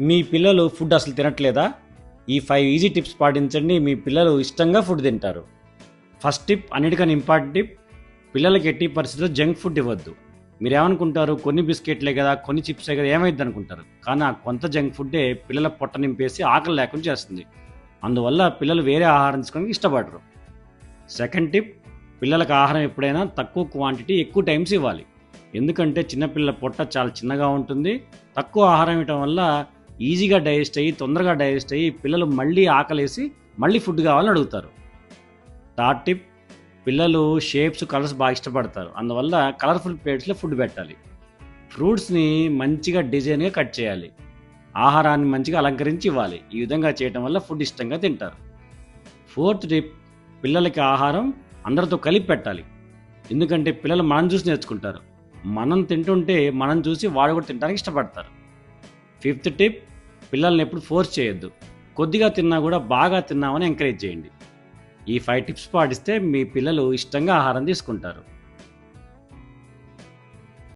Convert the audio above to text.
మీ పిల్లలు ఫుడ్ అసలు తినట్లేదా? ఈ ఫైవ్ ఈజీ టిప్స్ పాటించండి. మీ పిల్లలు ఇష్టంగా ఫుడ్ తింటారు. ఫస్ట్ టిప్ అన్నిటికన్నా ఇంపార్టెంట్ టిప్ పిల్లలకి ఎట్టి పరిస్థితుల్లో జంక్ ఫుడ్ ఇవ్వద్దు. మీరు ఏమనుకుంటారు కొన్ని బిస్కెట్లే కదా కొన్ని చిప్సే కదా ఏమైంది అనుకుంటారు కానీ ఆ కొంత జంక్ ఫుడ్డే పిల్లల పొట్ట నింపేసి ఆకలి లేకుండా చేస్తుంది. అందువల్ల పిల్లలు వేరే ఆహారం తీసుకోవడానికి ఇష్టపడరు. సెకండ్ టిప్ పిల్లలకు ఆహారం ఎప్పుడైనా తక్కువ క్వాంటిటీ ఎక్కువ టైమ్స్ ఇవ్వాలి. ఎందుకంటే చిన్నపిల్లల పొట్ట చాలా చిన్నగా ఉంటుంది. తక్కువ ఆహారం ఇవ్వటం వల్ల ఈజీగా డైజెస్ట్ అయ్యి తొందరగా డైజెస్ట్ అయ్యి పిల్లలు మళ్ళీ ఆకలేసి మళ్ళీ ఫుడ్ కావాలని అడుగుతారు. థర్డ్ టిప్ పిల్లలు షేప్స్ కలర్స్ బాగా ఇష్టపడతారు. అందువల్ల కలర్ఫుల్ ప్లేట్స్లో ఫుడ్ పెట్టాలి. ఫ్రూట్స్ని మంచిగా డిజైన్గా కట్ చేయాలి. ఆహారాన్ని మంచిగా అలంకరించి ఇవ్వాలి. ఈ విధంగా చేయటం వల్ల ఫుడ్ ఇష్టంగా తింటారు. ఫోర్త్ టిప్ పిల్లలకి ఆహారం అందరితో కలిపి పెట్టాలి. ఎందుకంటే పిల్లలు మనం చూసి నేర్చుకుంటారు. మనం తింటుంటే మనం చూసి వాడు కూడా తినడానికి ఇష్టపడతారు. ఫిఫ్త్ టిప్ పిల్లల్ని ఎప్పుడు ఫోర్స్ చేయొద్దు. కొద్దిగా తిన్నా కూడా బాగా తిన్నామని ఎంకరేజ్ చేయండి. ఈ ఫైవ్ టిప్స్ పాటిస్తే మీ పిల్లలు ఇష్టంగా ఆహారం తీసుకుంటారు.